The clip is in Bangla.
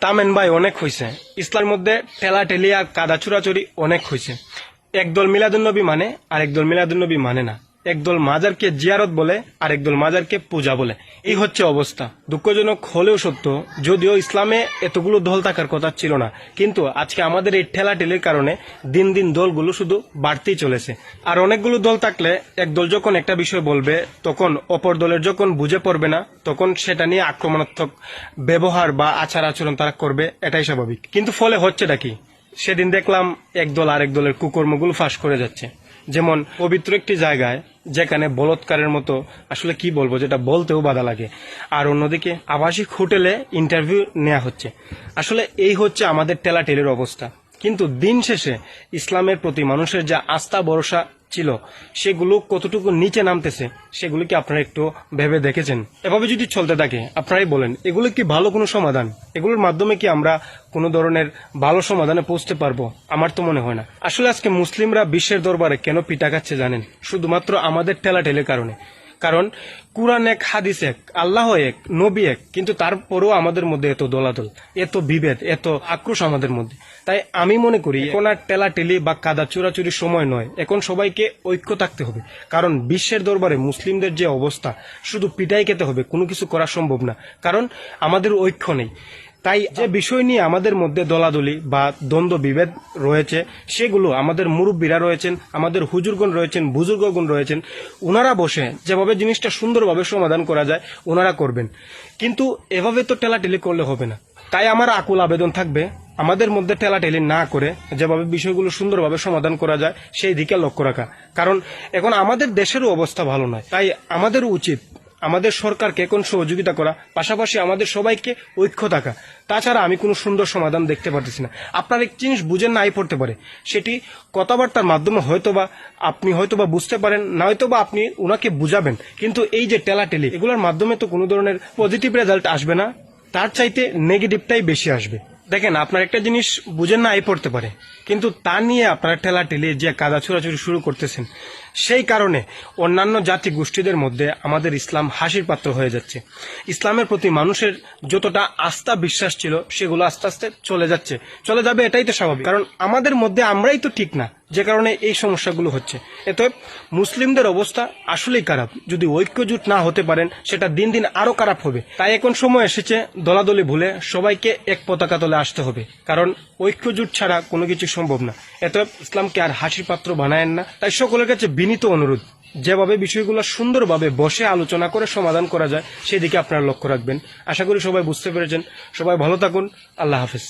তামেন ভাই অনেক হয়েছে ইসলামের মধ্যে ঠেলা ঠেলিয়া কাদা চুরাচুরি অনেক হয়েছে একদল মিলাদুন্নবী মানে আর একদল মিলাদুন্নবী মানে না। একদল মাজারকে জিয়ারত বলে, আর একদল মাজারকে পূজা বলে। এই হচ্ছে অবস্থা। দুঃখজনক হলেও সত্য, যদিও ইসলামে এতগুলো দল থাকার কথা ছিল না। কিন্তু আজকে আমাদের এই ঠেলাঠেলির কারণে দিন দিন দলগুলো শুধু বাড়তেই চলেছে। আর অনেকগুলো দল থাকলে এক দল যখন একটা বিষয় বলবে, তখন অপর দলের যখন বুঝে পড়বে না, তখন সেটা নিয়ে আক্রমণাত্মক ব্যবহার বা আচার আচরণ তারা করবে, এটাই স্বাভাবিক। কিন্তু ফলে হচ্ছেটা কি? সেদিন দেখলাম এক দল আরেক দলের কুকর্মগুলো ফাঁস করে যাচ্ছে। যেমন পবিত্র একটি জায়গায় যেখানে বলৎকারের মতো আসলে কি বলব, যেটা বলতেও বাধা লাগে। আর অন্যদিকে আবাসিক হোটেলে ইন্টারভিউ নেওয়া হচ্ছে। আসলে এই হচ্ছে আমাদের টেলা টেলের অবস্থা। কিন্তু দিন শেষে ইসলামের প্রতি মানুষের যা আস্থা, ভরসা ছিল, সেগুলো কতটুকু নিচে নামতেছে, সেগুলো কি আপনারা একটু ভেবে দেখেছেন? এভাবে যদি চলতে থাকে, আপনারাই বলেন, এগুলো কি ভালো কোনো সমাধান? এগুলোর মাধ্যমে কি আমরা কোনো ধরনের ভালো সমাধানে পৌঁছতে পারব? আমার তো মনে হয় না। আসলে আজকে মুসলিমরা বিশ্বের দরবারে কেন পিটা খাচ্ছে জানেন? শুধুমাত্র আমাদের ঠেলাঠেলের কারণে। কারণ কুরআন এক, হাদিস এক, আল্লাহ এক, নবী এক, কিন্তু তারপরেও আমাদের মধ্যে এত দলাদল, এত বিভেদ, এত আক্রোশ আমাদের মধ্যে। তাই আমি মনে করি, এখন আর টেলাটেলি বা কাদা চুরাচুরির সময় নয়, এখন সবাইকে ঐক্য থাকতে হবে। কারণ বিশ্বের দরবারে মুসলিমদের যে অবস্থা, শুধু পিটাই খেতে হবে, কোনো কিছু করা সম্ভব না। কারণ আমাদের ঐক্য নেই। তাই যে বিষয় নিয়ে আমাদের মধ্যে দলাদলি বা দ্বন্দ্ব বিভেদ রয়েছে, সেগুলো আমাদের মুরব্বীরা রয়েছেন, আমাদের হুজুরগণ রয়েছেন, বুজুর্গগণ রয়েছেন ওনারা বসে যেভাবে জিনিসটা সুন্দরভাবে সমাধান করা যায় ওনারা করবেন। কিন্তু এভাবে তো টেলাটেলি করলে হবে না। তাই আমার আকুল আবেদন থাকবে, আমাদের মধ্যে টেলাটেলি না করে যেভাবে বিষয়গুলো সুন্দরভাবে সমাধান করা যায়, সেই দিকে লক্ষ্য রাখা। কারণ এখন আমাদের দেশেরও অবস্থা ভালো নয়। তাই আমাদেরও উচিত আমাদের সরকারকে এখন সহযোগিতা করা, পাশাপাশি আমাদের সবাইকে ঐক্য থাকা। তাছাড়া আমি কোনো সুন্দর সমাধান দেখতে পারতেছি না। আপনার এক জিনিস বুঝেন নাই পড়তে পারে। সেটি কথাবার্তার মাধ্যমে হয়তোবা আপনি হয়তোবা বুঝতে পারেন, না নয়তোবা আপনি ওনাকে বুঝাবেন। কিন্তু এই যে টেলাটেলি, এগুলোর মাধ্যমে তো কোনো ধরনের পজিটিভ রেজাল্ট আসবে না। তার চাইতে নেগেটিভটাই বেশি আসবে। দেখেন, আপনার একটা জিনিস বুঝেন না, এই পড়তে পারে। কিন্তু তা নিয়ে আপনারা ঠেলা ঠেলে যে কাদা ছোড়াছুড়ি শুরু করতেছেন সেই কারণে অন্যান্য জাতি গোষ্ঠীদের মধ্যে আমাদের ইসলাম হাসির পাত্র হয়ে যাচ্ছে। ইসলামের প্রতি মানুষের যতটা আস্থা বিশ্বাস ছিল, সেগুলো আস্তে আস্তে চলে যাচ্ছে। চলে যাবে এটাই তো স্বাভাবিক। কারণ আমাদের মধ্যে আমরাই তো ঠিক না, যে কারণে এই সমস্যাগুলো হচ্ছে। এতে মুসলিমদের অবস্থা আসলেই খারাপ। যদি ঐক্যজোট না হতে পারেন, সেটা দিন দিন আরও খারাপ হবে। তাই এখন সময় এসেছে, দলাদলি ভুলে সবাইকে এক পতাকা তলে আসতে হবে। কারণ ঐক্যজোট ছাড়া কোনো কিছু সম্ভব না। এত ইসলামকে আর হাসির পাত্র বানায়েন না। তাই সকলের কাছে বিনীত অনুরোধ, যেভাবে বিষয়গুলো সুন্দরভাবে বসে আলোচনা করে সমাধান করা যায়, সেদিকে আপনারা লক্ষ্য রাখবেন। আশা করি সবাই বুঝতে পেরেছেন। সবাই ভালো থাকুন। আল্লাহ হাফিজ।